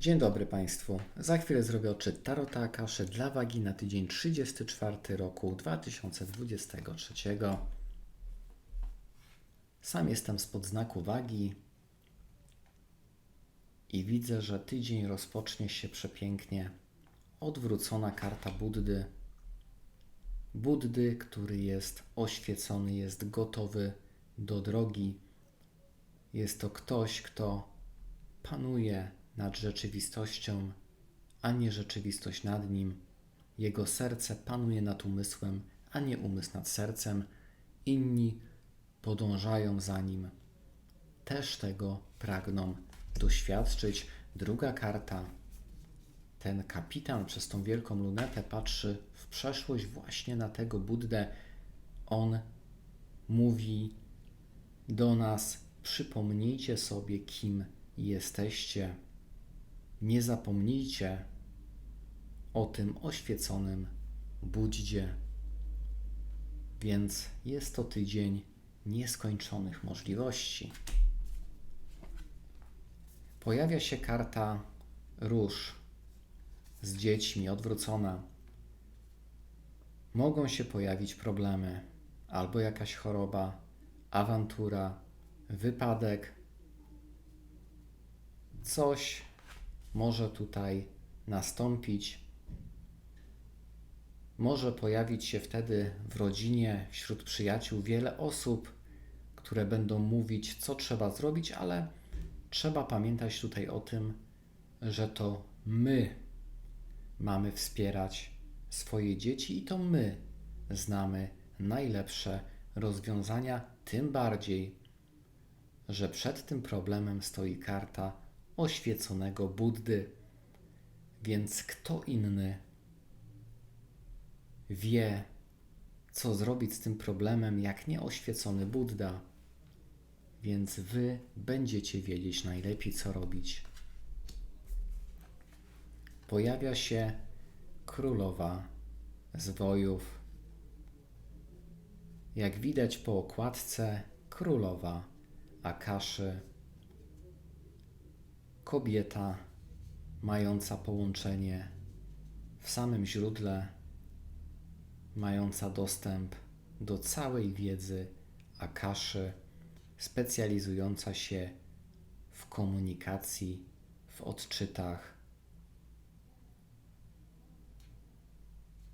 Dzień dobry Państwu. Za chwilę zrobię odczyt Tarota Akaszy dla wagi na tydzień 34 roku 2023. Sam jestem spod znaku wagi i widzę, że tydzień rozpocznie się przepięknie. Odwrócona karta Buddy. Buddy, który jest oświecony, jest gotowy do drogi. Jest to ktoś, kto panuje nad rzeczywistością, a nie rzeczywistość nad nim. Jego serce panuje nad umysłem, a nie umysł nad sercem. Inni podążają za nim. Też tego pragną doświadczyć. Druga karta. Ten kapitan przez tą wielką lunetę patrzy w przeszłość właśnie na tego Buddę. On mówi do nas: przypomnijcie sobie, kim jesteście. Nie zapomnijcie o tym oświeconym Buddzie. Więc jest to tydzień nieskończonych możliwości. Pojawia się karta róż z dziećmi odwrócona. Mogą się pojawić problemy, albo jakaś choroba, awantura, wypadek. Coś może tutaj nastąpić. Może pojawić się wtedy w rodzinie, wśród przyjaciół wiele osób, które będą mówić, co trzeba zrobić, ale trzeba pamiętać tutaj o tym, że to my mamy wspierać swoje dzieci i to my znamy najlepsze rozwiązania, tym bardziej, że przed tym problemem stoi karta oświeconego Buddy. Więc kto inny wie, co zrobić z tym problemem, jak nie oświecony Buddha? Więc wy będziecie wiedzieć najlepiej, co robić. Pojawia się królowa zwojów. Jak widać po okładce, królowa Akaszy kobieta mająca połączenie w samym źródle, mająca dostęp do całej wiedzy Akaszy, specjalizująca się w komunikacji, w odczytach.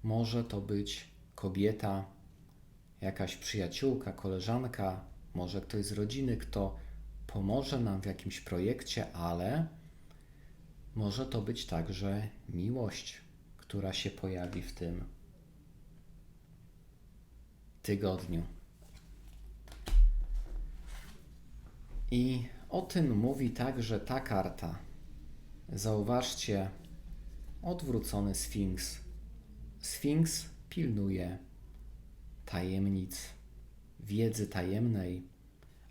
Może to być kobieta, jakaś przyjaciółka, koleżanka, może ktoś z rodziny, kto pomoże nam w jakimś projekcie, ale może to być także miłość, która się pojawi w tym tygodniu. I o tym mówi także ta karta. Zauważcie, odwrócony Sfinks. Sfinks pilnuje tajemnic, wiedzy tajemnej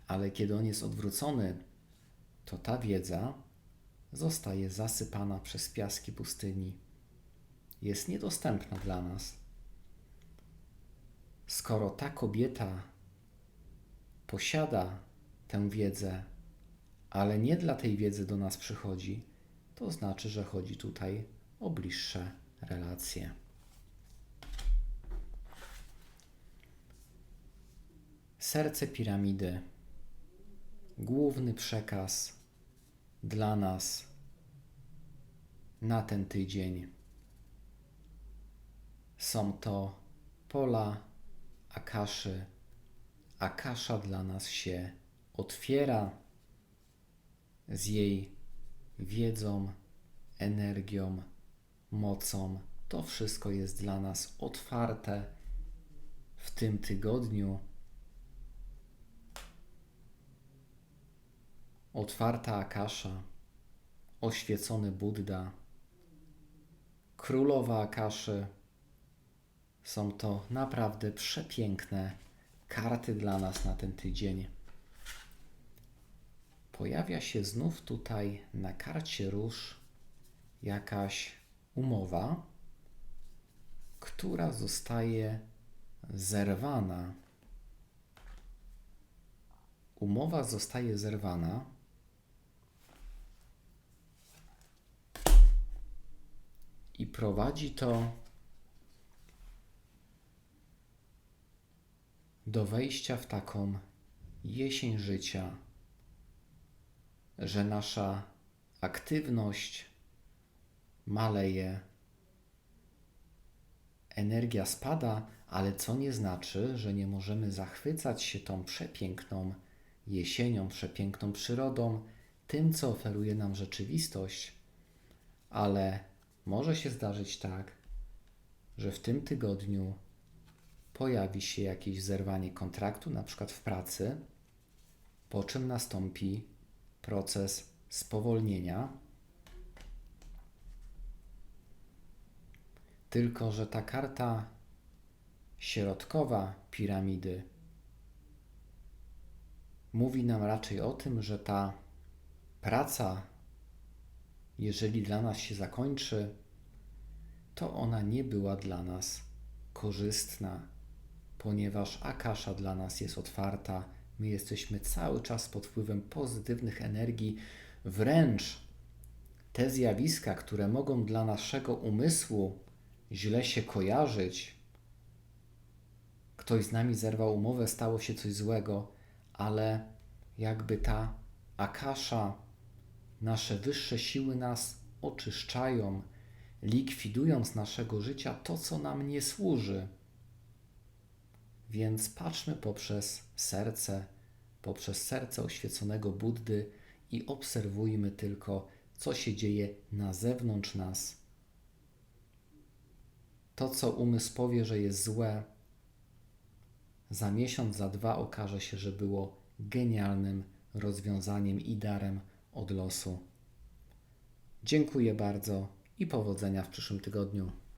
ale kiedy on jest odwrócony, to ta wiedza zostaje zasypana przez piaski pustyni. Jest niedostępna dla nas. Skoro ta kobieta posiada tę wiedzę, ale nie dla tej wiedzy do nas przychodzi, to znaczy, że chodzi tutaj o bliższe relacje. Serce piramidy główny przekaz dla nas na ten tydzień. Są to pola Akaszy. Akasza dla nas się otwiera z jej wiedzą, energią, mocą. To wszystko jest dla nas otwarte w tym tygodniu. Otwarta Akasza, oświecony Buddha, królowa Akaszy. Są to naprawdę przepiękne karty dla nas na ten tydzień. Pojawia się znów tutaj na karcie róż jakaś umowa, która zostaje zerwana. Umowa zostaje zerwana prowadzi to do wejścia w taką jesień życia, że nasza aktywność maleje, energia spada, ale co nie znaczy, że nie możemy zachwycać się tą przepiękną jesienią, przepiękną przyrodą, tym, co oferuje nam rzeczywistość, ale może się zdarzyć tak, że w tym tygodniu pojawi się jakieś zerwanie kontraktu, na przykład w pracy, po czym nastąpi proces spowolnienia. Tylko, że ta karta środkowa piramidy mówi nam raczej o tym, że ta praca, jeżeli dla nas się zakończy, to ona nie była dla nas korzystna, ponieważ Akasza dla nas jest otwarta. My jesteśmy cały czas pod wpływem pozytywnych energii, wręcz te zjawiska, które mogą dla naszego umysłu źle się kojarzyć, ktoś z nami zerwał umowę, stało się coś złego, ale jakby ta akasza, nasze wyższe siły nas oczyszczają, likwidując naszego życia to, co nam nie służy. Więc patrzmy poprzez serce, poprzez serce oświeconego Buddy i obserwujmy tylko, co się dzieje na zewnątrz nas. To, co umysł powie, że jest złe, za miesiąc, za dwa okaże się, że było genialnym rozwiązaniem i darem od losu. Dziękuję bardzo i powodzenia w przyszłym tygodniu.